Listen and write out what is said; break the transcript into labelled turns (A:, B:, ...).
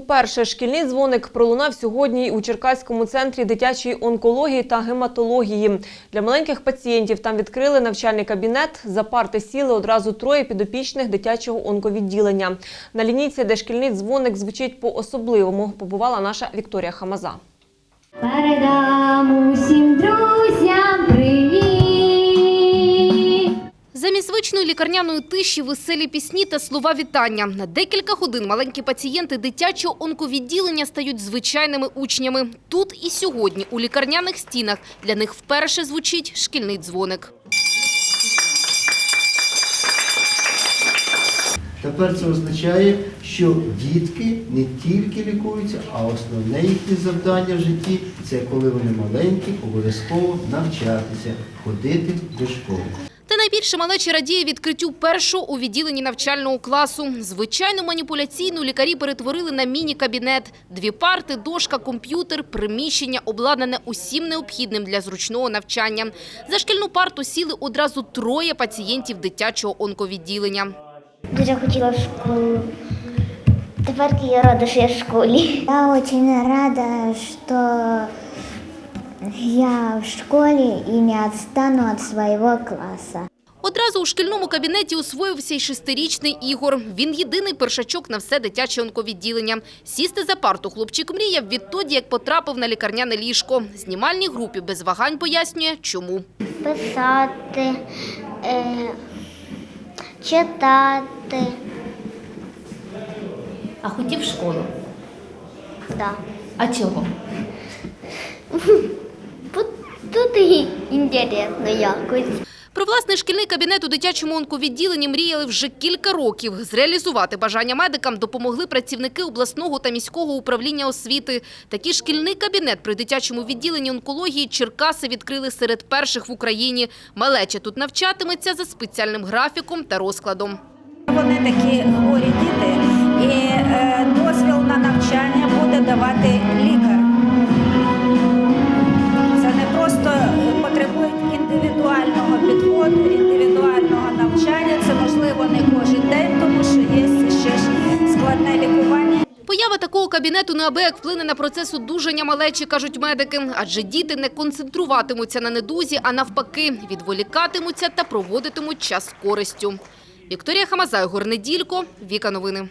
A: Уперше шкільний дзвоник пролунав сьогодні у Черкаському центрі дитячої онкології та гематології. Для маленьких пацієнтів там відкрили навчальний кабінет. За парти сіли одразу троє підопічних дитячого онковідділення. На лінійці, де шкільний дзвоник звучить по-особливому, побувала наша Вікторія Хамаза.
B: Передам усім друзям
C: лікарняної тиші веселі пісні та слова вітання. На декілька годин маленькі пацієнти дитячого онковідділення стають звичайними учнями. Тут і сьогодні у лікарняних стінах для них вперше звучить шкільний дзвоник.
D: Тепер це означає, що дітки не тільки лікуються, а основне їхнє завдання в житті це коли вони маленькі, обов'язково навчатися, ходити до школи.
C: Найбільше малечі радіє відкриттю першого у відділенні навчального класу. Звичайну маніпуляційну лікарі перетворили на міні-кабінет. Дві парти, дошка, комп'ютер, приміщення обладнане усім необхідним для зручного навчання. За шкільну парту сіли одразу троє пацієнтів дитячого онковідділення.
E: Дуже хотіла в школу. Тепер я рада, що я в школі. Я очень рада, что я в школе и не отстану от своего класса.
C: Одразу у шкільному кабінеті освоївся й шестирічний Ігор. Він єдиний першачок на все дитяче онковідділення. Сісти за парту хлопчик мріяв відтоді, як потрапив на лікарняне ліжко. Знімальній групі без вагань пояснює, чому.
E: Писати, е, читати.
F: А хотів в школу.
E: Да.
F: А чого?
E: Інтересно якось.
C: Про власний шкільний кабінет у дитячому онковідділенні мріяли вже кілька років. Зреалізувати бажання медикам допомогли працівники обласного та міського управління освіти. Такий шкільний кабінет при дитячому відділенні онкології Черкаси відкрили серед перших в Україні. Малеча тут навчатиметься за спеціальним графіком та розкладом.
G: Вони такі хворі діти, і е, дозвіл на навчання
C: кабінету неабияк вплине на процес одужання малечі, кажуть медики. Адже діти не концентруватимуться на недузі, а навпаки, відволікатимуться та проводитимуть час з користю. Вікторія Хамазай, Горнеділько, Віка Новини.